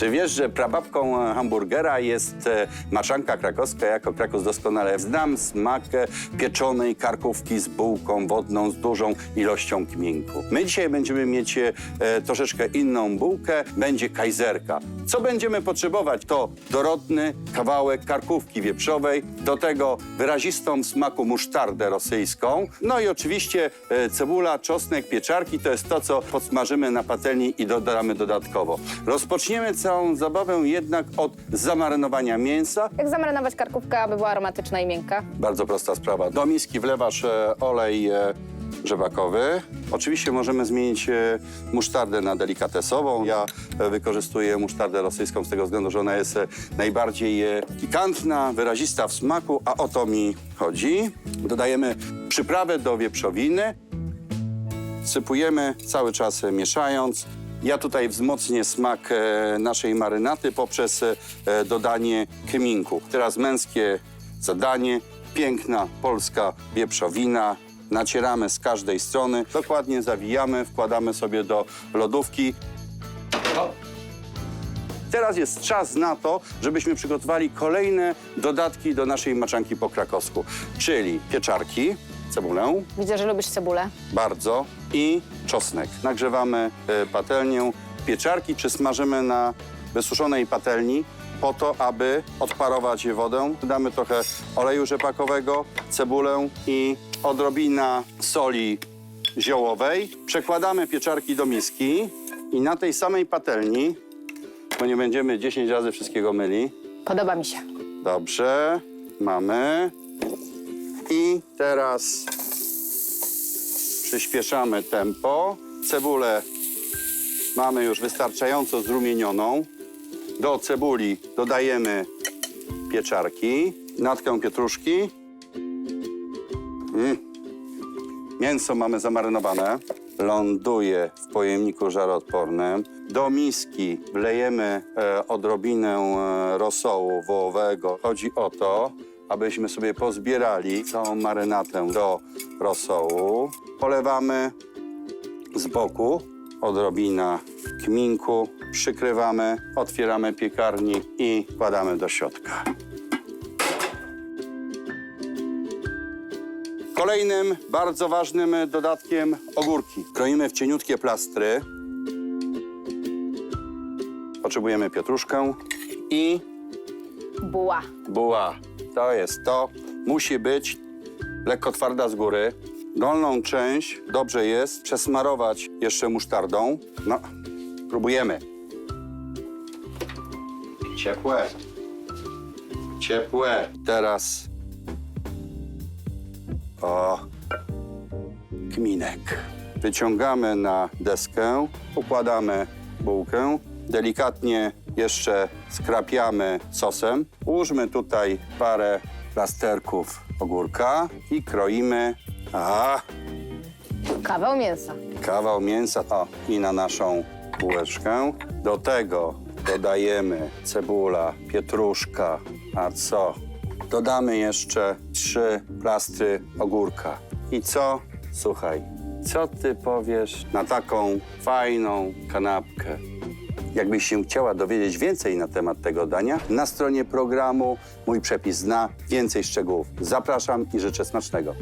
Czy wiesz, że prababką e, hamburgera jest e, maczanka krakowska? Jako Krakus doskonale znam smak e, pieczonej karkówki z bułką wodną z dużą ilością kminku. My dzisiaj będziemy mieć troszeczkę inną bułkę. Będzie kajzerka. Co będziemy potrzebować? To dorodny kawałek karkówki wieprzowej, do tego wyrazistą w smaku musztardę rosyjską, no i oczywiście e, cebula, czosnek, pieczarki to jest to, co podsmażymy na patelni i dodamy dodatkowo. Rozpoczniemy całą zabawę jednak od zamarynowania mięsa. Jak zamarynować karkówkę, aby była aromatyczna i miękka? Bardzo prosta sprawa. Do miski wlewasz e, olej e, rzepakowy. Oczywiście możemy zmienić e, musztardę na delikatesową. Ja e, wykorzystuję musztardę rosyjską z tego względu, że ona jest e, najbardziej pikantna, wyrazista w smaku, a o to mi chodzi. Dodajemy przyprawę do wieprzowiny. Sypujemy cały czas mieszając. Ja tutaj wzmocnię smak naszej marynaty poprzez dodanie kminku. Teraz męskie zadanie. Piękna polska wieprzowina. Nacieramy z każdej strony. Dokładnie zawijamy, wkładamy sobie do lodówki. Teraz jest czas na to, żebyśmy przygotowali kolejne dodatki do naszej maczanki po krakowsku, czyli pieczarki, cebulę, Widzę, że lubisz cebulę. bardzo i czosnek. Nagrzewamy e, patelnię. Pieczarki przysmażymy na wysuszonej patelni po to, aby odparować wodę. Dodamy trochę oleju rzepakowego, cebulę i odrobina soli ziołowej. Przekładamy pieczarki do miski i na tej samej patelni, bo nie będziemy 10 razy wszystkiego myli, Podoba mi się. Dobrze, mamy. I teraz przyspieszamy tempo. Cebulę mamy już wystarczająco zrumienioną. Do cebuli dodajemy pieczarki, natkę pietruszki. Mm. Mięso mamy zamarynowane. Ląduje w pojemniku żaroodpornym. Do miski wlejemy e, odrobinę e, rosołu wołowego. Chodzi o to, abyśmy sobie pozbierali całą marynatę do rosołu. Polewamy z boku odrobina kminku, przykrywamy, otwieramy piekarnik i wkładamy do środka. Kolejnym bardzo ważnym dodatkiem ogórki. Kroimy w cieniutkie plastry. Potrzebujemy pietruszkę i Buła. buła. To jest to. Musi być lekko twarda z góry. Dolną część dobrze jest przesmarować jeszcze musztardą. No, próbujemy. Ciepłe. Ciepłe. Teraz. O. Kminek. Wyciągamy na deskę, układamy bułkę, delikatnie jeszcze skrapiamy sosem. Ułóżmy tutaj parę plasterków ogórka i kroimy. A, Kawał mięsa. kawał mięsa o, i na naszą bułeczkę. Do tego dodajemy cebula, pietruszka, a co? Dodamy jeszcze trzy plastry ogórka. I co? Słuchaj, co ty powiesz na taką fajną kanapkę? Jakbyś się chciała dowiedzieć więcej na temat tego dania, na stronie programu Mój Przepis Zna więcej szczegółów. Zapraszam i życzę smacznego.